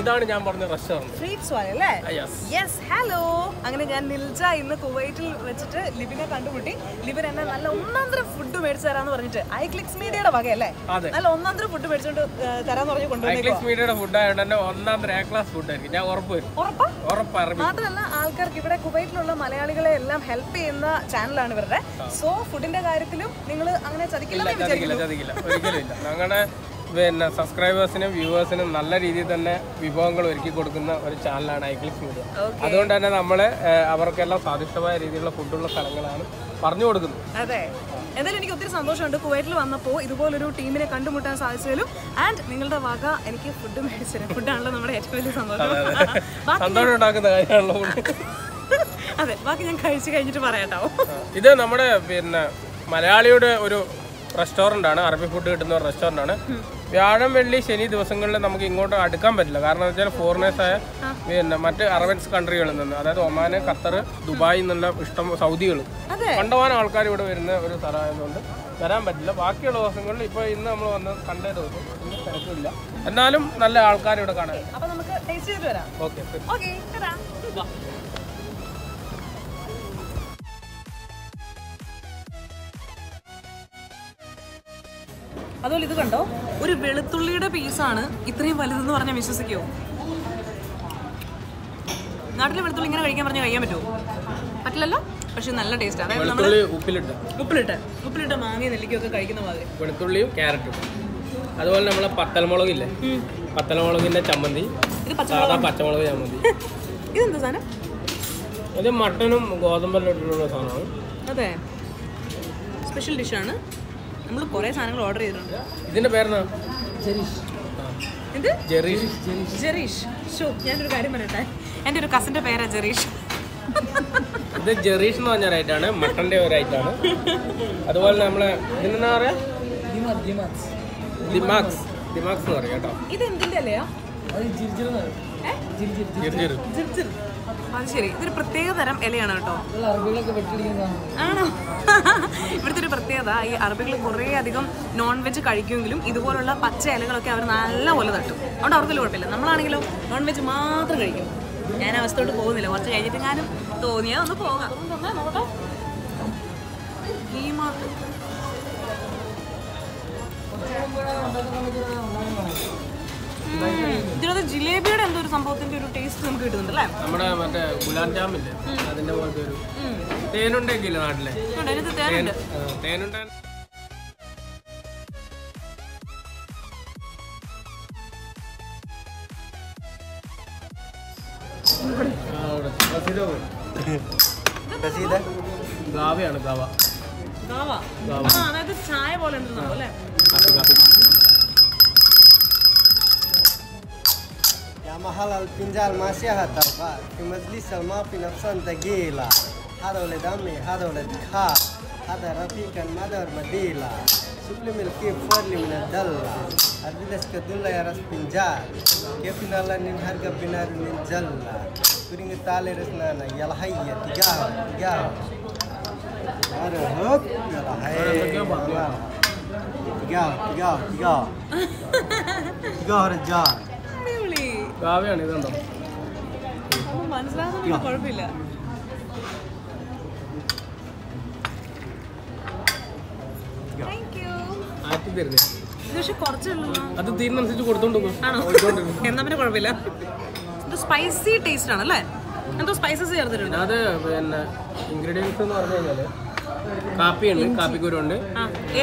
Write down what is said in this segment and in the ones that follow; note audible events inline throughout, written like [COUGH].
ഇതാണ് ഞാൻ പറഞ്ഞ റെസ്റ്റോറന്റ് ഫ്രീറ്റ്സ് വാലി അല്ലേ? യെസ് യെസ് ഹലോ അങ്ങനെ ഞാൻ നിൽജ ഇന്ന് കുവൈറ്റിൽ വെച്ചിട്ട് ലിബിനെ കണ്ടുമുട്ടി. ലിബിൻ എന്നെ നല്ല ഒന്നാന്തരം ഫുഡ് മേടിച്ചു തരാന്ന് പറഞ്ഞിട്ട് ഐ ക്ലിക്സ് മീഡിയയുടെ വകയല്ലേ. നല്ല ഒന്നാന്തരം ഫുഡ് മേടിച്ചോണ്ട് തരാന്ന് പറഞ്ഞു ഐക്ലിക്സ് മീഡിയയുടെ ഫുഡ് ആയതുകൊണ്ട് തന്നെ ഒന്നാന്തരം എ ക്ലാസ് ഫുഡായിരിക്കും ഞാൻ ഉറപ്പ് മാത്രമല്ല ആൾക്കാർക്ക് ഇവിടെ കുവൈറ്റിലുള്ള മലയാളികളെ എല്ലാം ഹെൽപ്പ് ചെയ്യുന്ന ചാനലാണ് ഇവരുടെ. സോ ഫുഡിന്റെ കാര്യത്തിലും നിങ്ങൾ അങ്ങനെ ചതിക്കില്ല ഞങ്ങളുടെ പിന്നെ സബ്സ്ക്രൈബേഴ്സിനും വ്യൂവേഴ്സിനും നല്ല രീതിയിൽ തന്നെ വിഭവങ്ങൾ ഒരുക്കി കൊടുക്കുന്ന ഒരു ചാനലാണ് ഐക്ലിക്സ് മീഡിയ. അതുകൊണ്ട് തന്നെ നമ്മൾ അവർക്കെല്ലാം സ്വാദിഷ്ടമായ രീതിയിലുള്ള ഫുഡുള്ള സ്ഥലങ്ങളാണ് പറഞ്ഞു കൊടുക്കുന്നത്. അതെ. എന്തായാലും എനിക്ക് ഒത്തിരി സന്തോഷമുണ്ട്. കുവൈറ്റിൽ വന്നപ്പോൾ ഇതുപോലൊരു ടീമിനെ കണ്ടുമുട്ടാൻ സാധിച്ചതിലും ആൻഡ് നിങ്ങളുടെ വക എനിക്ക് ഫുഡ് മേടിച്ചത് ഫുഡാണല്ലോ നമ്മുടെ ഏറ്റവും വലിയ സന്തോഷം. [LAUGHS] സന്തോഷം ഉണ്ടാക്കുന്ന കാര്യമാണല്ലോ. അതെ ബാക്കി ഞാൻ കഴിച്ചു കഴിഞ്ഞിട്ട് പറയാട്ടോ. ഇത് നമ്മുടെ പിന്നെ മലയാളിയുടെ ഒരു റെസ്റ്റോറന്റ് ആണ്. അറബി ഫുഡ് കിട്ടുന്ന ഒരു റെസ്റ്റോറന്റ് ആണ്. വ്യാഴം വെള്ളി ശനി ദിവസങ്ങളിൽ നമുക്ക് ഇങ്ങോട്ട് അടുക്കാൻ പറ്റില്ല. കാരണം എന്ന് വെച്ചാൽ ഫോറിനേഴ്സായ പിന്നെ മറ്റ് അറബൻസ് കൺട്രികളിൽ നിന്ന് അതായത് ഒമാൻ ഖത്തർ ദുബായ് എന്നുള്ള ഇഷ്ടം സൗദികൾ. അതെ. കണ്ടമാനം ആൾക്കാർ ഇവിടെ വരുന്ന ഒരു സ്ഥലമായതുകൊണ്ട് വരാൻ പറ്റില്ല. ബാക്കിയുള്ള ദിവസങ്ങളിൽ ഇപ്പോൾ ഇന്ന് നമ്മൾ വന്ന് കണ്ടേ ദിവസം ഇന്ന് തിരക്കില്ല. എന്നാലും നല്ല ആൾക്കാർ ഇവിടെ കാണാൻ. ഓക്കെ [LAUGHS] അതുപോലെ ഇത് കണ്ടോ? ഒരു വെളുത്തുള്ളിയുടെ പീസാണ് ഇത്രയും വലുതെന്ന് പറഞ്ഞാൽ വിശ്വസിക്കുമോ നാട്ടിലെ വെളുത്തുള്ളി ഇങ്ങനെ കഴിക്കാൻ പറഞ്ഞാൽ കഴിക്കാൻ പറ്റുമോ? പറ്റില്ലല്ലോ? പക്ഷെ നല്ല ടേസ്റ്റ് അതായത് നമ്മൾ ഉപ്പിലിട്ട്. ഉപ്പിലിട്ട്. ഉപ്പിലിട്ട് മാങ്ങ നെല്ലിക്കൊക്കെ കഴിക്കുന്ന മാതിരി. വെളുത്തുള്ളിയും ക്യാരറ്റും അതുപോലെ നമ്മളെ പത്തൽമുളകില്ലേ? പത്തൽമുളകിന്റെ ചമ്മന്തി. സാധാ പച്ചമുളക് ചമ്മന്തി. [LAUGHS] ഇതെന്താ സാധനം? ഇത് മട്ടനും ഗോതമ്പെല്ലാം ഇട്ടിട്ടുള്ള സാധനമാണ്. അതെ. സ്പെഷ്യൽ ഡിഷാണ് നമ്മൾ കുറേ സാധനങ്ങൾ ഓർഡർ ചെയ്തിട്ടുണ്ട്. ഇതിന്റെ പേരെന്നാ? എന്ത്? ജെറീഷ്. ജെറീഷ്. ഷോ ഞാനൊരു കാര്യം പറയട്ടെ. എന്റെ ഒരു കസിന്റെ പേരാ ജെറീഷ്. ഇത് ജെറീഷ് എന്ന് പറഞ്ഞ റൈറ്റാണ് മട്ടന്റെ ഒരു റൈറ്റാണ് അതുപോലെ നമ്മളെ ഇതിനെന്താ പറയാ? ദിമാക്സ് ദിമാക്സ് എന്ന് പറയാം കേട്ടോ. ഇത് എന്തിന്റെ അല്ലയാ ജിർജിർ. ജിർജിർ. ജിർജിർ. അത് ശരി. ഇതൊരു പ്രത്യേക തരം ഇലയാണ് കേട്ടോ. ആണോ? ഇവിടുത്തെ ഒരു പ്രത്യേകത ഈ അറബികൾ കുറേ അധികം നോൺ വെജ് കഴിക്കുമെങ്കിലും ഇതുപോലുള്ള പച്ച ഇലകളൊക്കെ അവർ നല്ല പോലെ തട്ടും. അതുകൊണ്ട് അവർക്ക് കുഴപ്പമില്ല. നമ്മളാണെങ്കിലോ നോൺ വെജ് മാത്രം കഴിക്കും. ഞാൻ അവസ്ഥയോട്ട് പോകുന്നില്ല. കുറച്ച് കഴിഞ്ഞിട്ട് ഞാനും തോന്നിയാ ഒന്ന് പോകാം. ഈ ഇതിനകത്ത് ജിലേബിയുടെ എന്തോ ഒരു സംഭവത്തിന്റെ ഒരു ടേസ്റ്റ് നമുക്ക് കിട്ടുന്നുണ്ട് അല്ലേ നമ്മുടെ മറ്റേ ഗുലാബ് ജാമില്ലേ? അതിന്റെ പോലത്തെ ഒരു തേനുണ്ടൊക്കെ ഇല്ലേ നാട്ടിലെ? തേനുണ്ട് ആ, തേനുണ്ട. ആ, ഇവിടെ. ഗാവയാണ് ഗാവ. ഗാവ. അതായത് ചായ പോലെ ഉണ്ടെന്നോ അല്ലേ? يا محل الفنجان ما فيها طبقات في مجلس الماء في نفسان ثقيلة هذا ولد أمي هذا ولد خال هذا رفيق مدر مديلة سبلي من الكيف فرلي من الدلة أدلس كدلة يا راس فنجان كيف نالا ننهر بنار ننجلة كريم تالي رسنانا يلا هيا تجاه تجاه هذا هوب يلا هيا تجاه تجاه تجاه تجاه رجال ഗാവയാണ് ഇതുണ്ടോ? മനസ്സിലാകുന്നില്ല കുഴപ്പമില്ല. അത് തീരുന്നനുസരിച്ച് കൊടുത്തോണ്ട് എന്നാ പിന്നെ കുഴപ്പമില്ല. ഇത് സ്പൈസി ടേസ്റ്റ് ആണല്ലേ എന്തോ സ്പൈസസ് ചേർത്തിട്ടുണ്ട്. അത് പിന്നെ ഇൻഗ്രീഡിയൻസ് എന്ന് പറഞ്ഞു കഴിഞ്ഞാൽ കാപ്പിയുണ്ട് കാപ്പിക്കുരുണ്ട്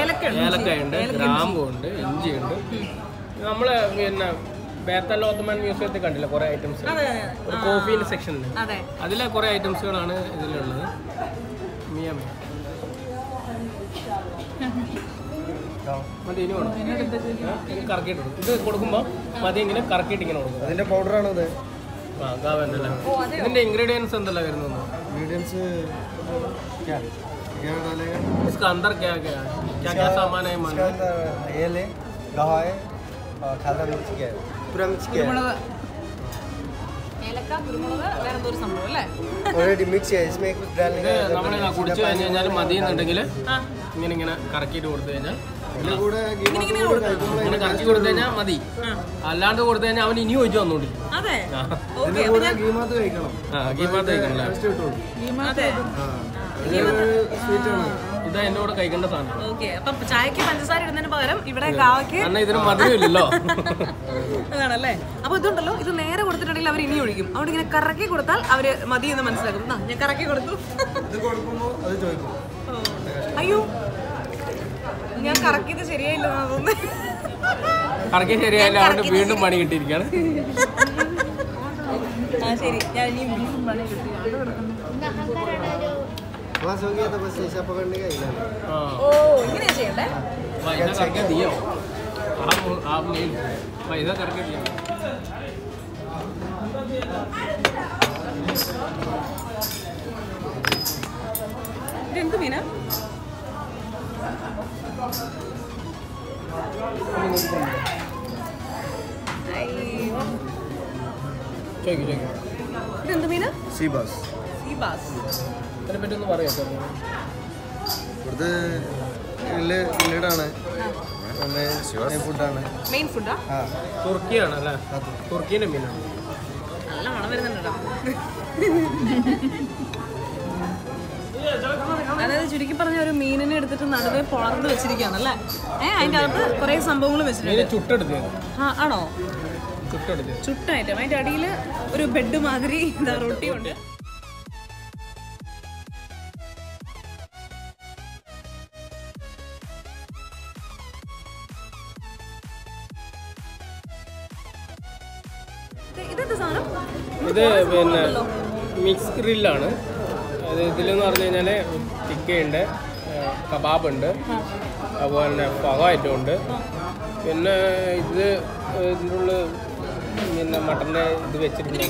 ഏലക്ക ഉണ്ട് ഏലക്കായുണ്ട് ഗ്രാമ്പുണ്ട് ഇഞ്ചിയുണ്ട്. നമ്മൾ പിന്നെ ബേത്തൽ ഓത്തമാൻ മ്യൂസിയത്തിൽ കണ്ടില്ല കുറെ ഐറ്റംസ് അതെ ഒരു കോഫീൻ്റെ സെക്ഷൻ ഉണ്ട് അതെ അതിലെ കുറെ ഐറ്റംസുകളാണ് ഇതിലുള്ളത് മിയ മിയ മതി ഇനി വേണം ഇനി കറക്കിയിട്ട് കൊടുക്കും ഇത് കൊടുക്കുമ്പോൾ മതി ഇങ്ങനെ കറക്കിയിട്ട് ഇങ്ങനെ കൊടുക്കും അതിന്റെ പൗഡറാണ് ഇത് ആ ഗാവ ഉണ്ടല്ലേ ഇതിന്റെ ഇൻഗ്രീഡിയൻസ് എന്തെല്ലാം വരുന്നത് इंग्रेडिएंट्स क्या क्या डालेगा इसका अंदर क्या क्या है क्या क्या सामान है इसके मानो अंदर ये ले गवा है और खादा मिर्च क्या है കുടിച്ചു കഴിഞ്ഞു കഴിഞ്ഞാൽ മതി എന്നുണ്ടെങ്കിൽ ഇങ്ങനെ ഇങ്ങനെ കറക്കിയിട്ട് കൊടുത്തു കഴിഞ്ഞാൽ ഇങ്ങനെ കറക്കി കൊടുത്തു മതി. അല്ലാണ്ട് കൊടുത്തു കഴിഞ്ഞാൽ അവൻ ഇനി ഒഴിച്ചു വന്നോണ്ടിരിക്കും ഗീമാത്ത് കഴിക്കണം. ഗീമാത്ത് കഴിക്കണം ഇതാ എന്റെ കൂടെ കഴിക്കേണ്ട സാധനം. ഓക്കെ അപ്പൊ ചായക്ക് പഞ്ചസാര ഇടുന്നതിന് പകരം ഇവിടെ കാവയ്ക്ക് ഇതിന് മധുരമില്ലല്ലോ. [LAUGHS] അതാണല്ലേ? അപ്പൊ ഇതുണ്ടല്ലോ ഇത് നേരെ കൊടുത്തിട്ടുണ്ടെങ്കിൽ അവർ ഇനി ഒഴിക്കും. അവിടെ ഇങ്ങനെ കറക്കി കൊടുത്താൽ അവർ മതി എന്ന് മനസ്സിലാക്കും. "ദാ, ഞാൻ കറക്കി കൊടുത്തു. അയ്യോ ഞാൻ കറക്കിയത് തോന്നുന്നത് കറക്കി ശരിയായില്ല അവിടെ വീണ്ടും പണി കിട്ടിയിരിക്കാണ് ആ ശരി. ഞാൻ ഇനി വീണ്ടും പണി കിട്ടി. langsung gitu pasti siapa kan dia ilan oh. oh ini sih ya pak ini karena dia aku aku nih pak ini karena dia Dan tuh mana? Hai. Cek cek. Dan tuh mana? Si bos. അതിനെ പറ്റി ഒന്ന് പറയാം. Sir ഇവിടുത്തെ grill ഗ്രില്ലഡാണ് പിന്നെ ഫുഡാണ് main ഫുഡാ ആ? തുർക്കിയാണ് അല്ലേ? മീനാണ്. നല്ല മണം വരുന്നുണ്ടോ അതായത് ചുരുക്കി പറഞ്ഞ ഒരു മീനിനെ എടുത്തിട്ട് നടുവേ പൊളർന്ന് വെച്ചിരിക്കുകയാണല്ലേ ഏഹ് അതിന്റെ അകത്ത് കുറെ സംഭവങ്ങൾ വെച്ചിട്ടുണ്ട്. ആ ആണോ? ചുട്ടെടുത്ത് ചുട്ടായിട്ട്. അതിന്റെ അടിയിൽ ഒരു ബെഡ് മാതിരി റൊട്ടിയുണ്ട്. ഇത് പിന്നെ മിക്സ് ഗ്രില്ലാണ്. അത് ഇതിലെന്ന് പറഞ്ഞു കഴിഞ്ഞാൽ ടിക്കയുണ്ട് കബാബ് ഉണ്ട് അതുപോലെ തന്നെ പക ഐറ്റം ഉണ്ട്. പിന്നെ ഇത് ഇതിന്റെ ഉള്ളിൽ പിന്നെ മട്ടന്റെ ഇത് വെച്ചിട്ടുണ്ട്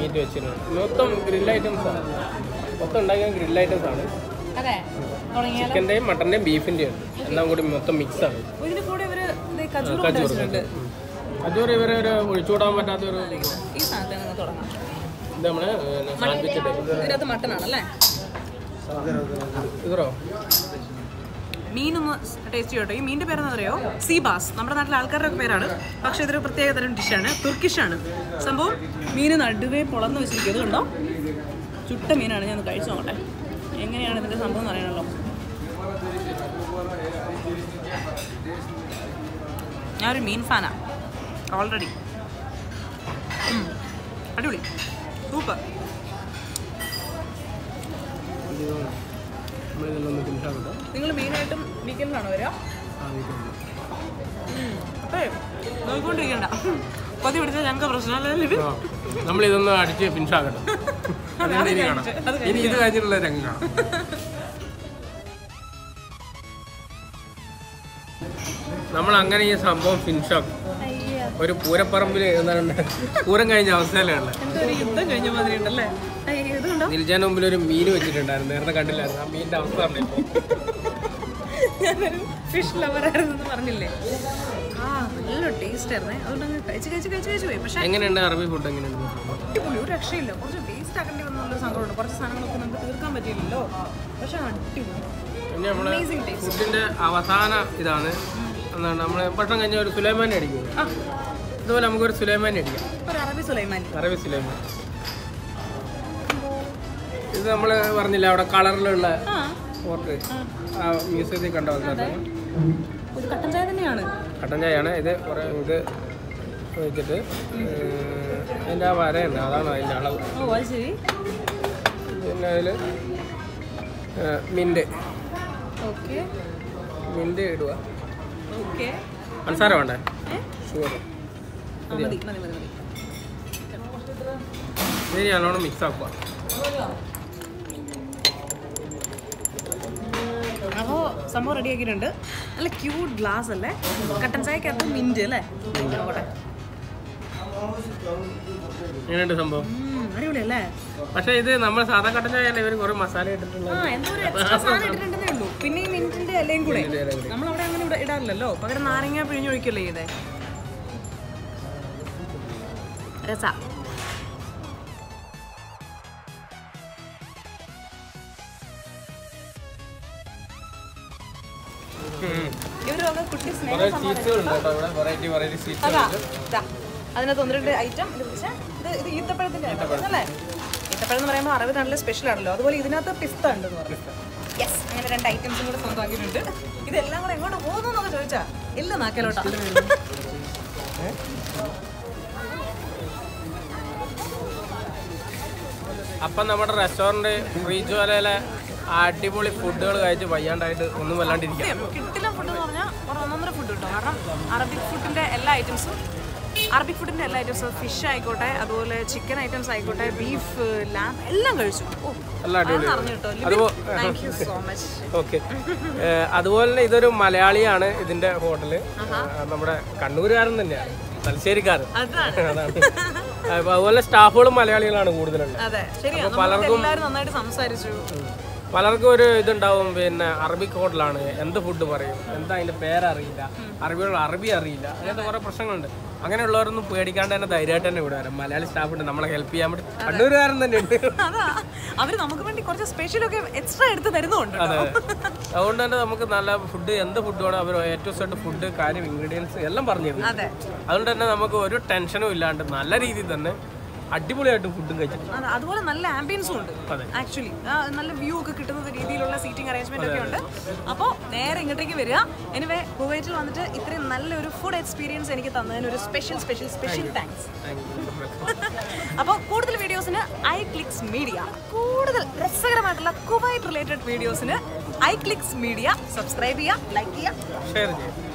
മീറ്റ് വെച്ചിട്ടുണ്ട്. മൊത്തം ഗ്രിൽ ഐറ്റംസ് ആണ്. മൊത്തം ഉണ്ടാക്കിയ ഗ്രിൽ ഐറ്റംസ് ആണ്. അതെ. തുടങ്ങിയാൽ ചിക്കന്റെയും മട്ടന്റെയും ബീഫിന്റെയും എല്ലാം കൂടി മൊത്തം മിക്സ് ആണ് ഇതിന്റെ ഇവർ ദേ കജൂർ. അതുവരെ ഇവരെ ഒരു ഒഴിച്ചുകൂടാൻ പറ്റാത്ത ഒരു ഈ സാധനത്തിൽ നിന്ന് തുടങ്ങാം. ഇത് നമ്മൾ സാൻഡ്വിച്ച് ഇതിനകത്ത് മട്ടൺ ആണല്ലേ ഇതോ മീനൊന്ന് ടേസ്റ്റ് ചെയ്യട്ടോ. ഈ മീനിന്റെ പേരെന്ന് അറിയോ? സീബാസ്. നമ്മുടെ നാട്ടിലെ ആൾക്കാരുടെ പേരാണ്. പക്ഷേ ഇതൊരു പ്രത്യേക തരം ഡിഷാണ്. തുർക്കിഷാണ്. സംഭവം മീന് നടുവേ പൊളന്ന് വെച്ചിരിക്കും. ഇത് കണ്ടോ ചുട്ട മീനാണ്. ഞാൻ കഴിച്ചു നോക്കട്ടെ. എങ്ങനെയാണ് ഇതിന്റെ സംഭവം എന്ന് അറിയണല്ലോ ഞാനൊരു മീൻ ഫാനാ. ഓൾറെഡി അടിപൊളി. സൂപ്പർ നിങ്ങൾ മെയിനായിട്ടും വീക്കെൻഡിലാണോ വരിക? അപ്പേ നോക്കിക്കൊണ്ടിരിക്കണ്ട. കൊതി പിടിച്ച ഞങ്ങൾക്ക് പ്രശ്നമല്ലേ നമ്മൾ ഇതൊന്ന് അടിച്ച് പിൻഷാകട്ടെ [LAUGHS] ഇനി ഇത് കഴിഞ്ഞിട്ടുള്ള രംഗം കാണാം. നമ്മൾ അങ്ങനെ ഈ സംഭവം ഫിനിഷാക്കും ഒരു പൂരപ്പറമ്പിൽ പൂരം കഴിഞ്ഞ അവസ്ഥയിലാണ് യുദ്ധം കഴിഞ്ഞ മാതിരി ഉണ്ടല്ലേ? നിൽജാൻ മുമ്പിൽ ഒരു മീൻ വെച്ചിട്ടുണ്ടായിരുന്നു. നേരത്തെ കണ്ടില്ലായിരുന്നു. ആ മീനിന്റെ അവസ്ഥ ഞാനൊരു ഫിഷ് ലവർ ആയിരുന്നു പറഞ്ഞില്ലേ? ആ നല്ല ടേസ്റ്റ് ആയിരുന്നേ. അതുകൊണ്ട് അങ്ങ് കഴിച്ച് കഴിച്ച് കഴിച്ച് കഴിച്ച് പോയി. പക്ഷേ എങ്ങനെയുണ്ട് അറബി ഫുഡ് എങ്ങനെയുണ്ട്? അടിപൊളി ഒരു രക്ഷയില്ല. കുറച്ച് ടേസ്റ്റ് ആക്കേണ്ടി വന്നുള്ള സങ്കടമുണ്ട്. കുറച്ച് സാധനങ്ങളൊക്കെ നമുക്ക് തീർക്കാൻ പറ്റിയില്ലല്ലോ. പക്ഷെ അടിപൊളി. പിന്നെ. ഫുഡിന്റെ അവസാന ഇതാണ്. എന്താണ് നമ്മൾ ഭക്ഷണം കഴിഞ്ഞ ഒരു സുലൈമാനെ അടിക്കും നമുക്ക് നമുക്കൊരു അടിക്കാം ഒരു അറബി സുലൈമാൻ. അറബി സുലൈമാൻ. ഇത് നമ്മൾ പറഞ്ഞില്ല അവിടെ കളറിലുള്ള ഫോർട്ട് ആ. മ്യൂസിയത്തിൽ കണ്ട കട്ടൻ ചായ തന്നെയാണ്. കട്ടൻ ചായയാണ്. ഇത് ഇത് വെച്ചിട്ട് അതിന്റെ അതിന്റെ ആ വരയുണ്ട് അതാണ് അതിന്റെ അളവ്. പിന്നെ അതിൽ മിന്റ്. മിന്റ് മിന്റ് ഇടുക. പഞ്ചസാര വേണ്ടേ? ഷുഗർ ഇനി നല്ലോണം മിക്സ് ആക്കുക. അപ്പോൾ സംഭവം റെഡി ആക്കിയിട്ടുണ്ട്. നല്ല ക്യൂട്ട് ഗ്ലാസ് അല്ലേ? കട്ടൻ ചായക്കകത്ത് മിന്റ് അല്ലേ? എങ്ങനെയുണ്ട് സംഭവം. ഉം, പക്ഷേ ഇത് നമ്മൾ സാധാ കട്ടൻ ചായ ഇവർ കുറേ മസാല ഉള്ളൂ. പിന്നെ ഈ മിനിറ്റിന്റെ ഇലയും കൂടെ. നമ്മളവിടെ അങ്ങനെ ഇടാറില്ലല്ലോ. പകരം നാരങ്ങ പിഴിഞ്ഞൊഴിക്കല്ലേ ചെയ്തേ? ഇതാ അതിനകത്ത് ഒന്ന് രണ്ട് ഐറ്റം ഇത് പിടിച്ചേ. ഇത് ഇത് ഈത്തപ്പഴത്തിന്റെ അല്ലേ? ഈത്തപ്പഴം എന്ന് പറയുമ്പോൾ അറബി നല്ല സ്പെഷ്യൽ ആണല്ലോ. അതുപോലെ ഇതിനകത്ത് പിസ്ത ഉണ്ട് യെസ് അങ്ങനെ രണ്ട് ഐറ്റംസും കൂടെ സ്വന്തമാക്കിയിട്ടുണ്ട്. ഇതെല്ലാം കൂടെ എങ്ങോട്ട് പോകുന്നു എന്നൊക്കെ ചോദിച്ചാ. ഇല്ല നാക്കലോട്ടാ. [LAUGHS] അപ്പം നമ്മുടെ റെസ്റ്റോറന്റ് റീജുവലയിലെ അടിപൊളി ഫുഡുകൾ കഴിച്ച് വയ്യാണ്ടായിട്ട് ഒന്നും വല്ലാണ്ടിരിക്കും. കിട്ടില്ല ഫുഡ് എന്ന് പറഞ്ഞാൽ ഒന്നൊന്നര ഫുഡ് കിട്ടും. കാരണം അറബിക് ഫുഡിന്റെ എല്ലാ ഐറ്റംസും അറബിക് ഫുഡിന്റെ എല്ലാ ഐറ്റംസും ഫിഷ് ആയിക്കോട്ടെ അതുപോലെ ചിക്കൻ ഐറ്റംസ് ആയിക്കോട്ടെ ബീഫ് ലാം എല്ലാം കഴിച്ചു. അതുപോലെ തന്നെ ഇതൊരു മലയാളിയാണ് ഇതിന്റെ ഹോട്ടൽ നമ്മുടെ കണ്ണൂരുകാരൻ തന്നെയാണ്. തലശ്ശേരിക്കാരൻ. അതാണ്. അതുപോലെ സ്റ്റാഫുകളും മലയാളികളാണ് കൂടുതലുള്ളത് സംസാരിച്ചു. പലർക്കും ഒരു ഇതുണ്ടാവും പിന്നെ അറബിക് ഹോട്ടലാണ് എന്ത് ഫുഡ് പറയും എന്താ അതിന്റെ പേരറിയില്ല അറബികൾ അറബി അറിയില്ല അങ്ങനത്തെ കുറെ പ്രശ്നങ്ങളുണ്ട്. അങ്ങനെയുള്ളവരൊന്നും പേടിക്കാണ്ട് തന്നെ ധൈര്യമായിട്ട് തന്നെ ഇവിടെ വരാം. മലയാളി സ്റ്റാഫ് ഉണ്ട് നമ്മളെ ഹെൽപ്പ് ചെയ്യാൻ വേണ്ടി കണ്ണൂരുകാരൻ തന്നെ ഉണ്ട്. അവർ നമുക്ക് വേണ്ടി കുറച്ച് സ്പെഷ്യൽ ഒക്കെ എക്സ്ട്രാ എടുത്ത് തരുന്നുണ്ട് അതെ. അതുകൊണ്ട് തന്നെ നമുക്ക് നല്ല ഫുഡ് എന്ത് ഫുഡ് വേണം അവർ ഏറ്റവും സെറ്റ് ഫുഡ് കാര്യം ഇൻഗ്രീഡിയൻസ് എല്ലാം പറഞ്ഞു തരും. അതെ. അതുകൊണ്ട് തന്നെ നമുക്ക് ഒരു ടെൻഷനും ഇല്ലാണ്ട് നല്ല രീതിയിൽ തന്നെ അടിപൊളിയായിട്ട് ഫുഡും കഴിച്ചിട്ടുണ്ട്. അതുപോലെ നല്ല ആംബിയൻസും ഉണ്ട് ആക്ച്വലി നല്ല വ്യൂ ഒക്കെ കിട്ടുന്ന രീതിയിലുള്ള സീറ്റിംഗ് അറേഞ്ച്മെന്റ് ഒക്കെ ഉണ്ട്. അപ്പോൾ നേരെ ഇങ്ങോട്ടേക്ക് വരിക. എനിവേ കുവൈറ്റിൽ വന്നിട്ട് ഇത്രയും നല്ലൊരു ഫുഡ് എക്സ്പീരിയൻസ് എനിക്ക് തന്നതിന് ഒരു സ്പെഷ്യൽ സ്പെഷ്യൽ സ്പെഷ്യൽ താങ്ക്സ് അപ്പോൾ കൂടുതൽ വീഡിയോസിന് ഐ ക്ലിക്സ് മീഡിയ കൂടുതൽ രസകരമായിട്ടുള്ള കുവൈറ്റ് റിലേറ്റഡ് വീഡിയോസിന് ഐ ക്ലിക്സ് മീഡിയ സബ്സ്ക്രൈബ് ചെയ്യുക ലൈക്ക് ചെയ്യുക. ഷെയർ ചെയ്യും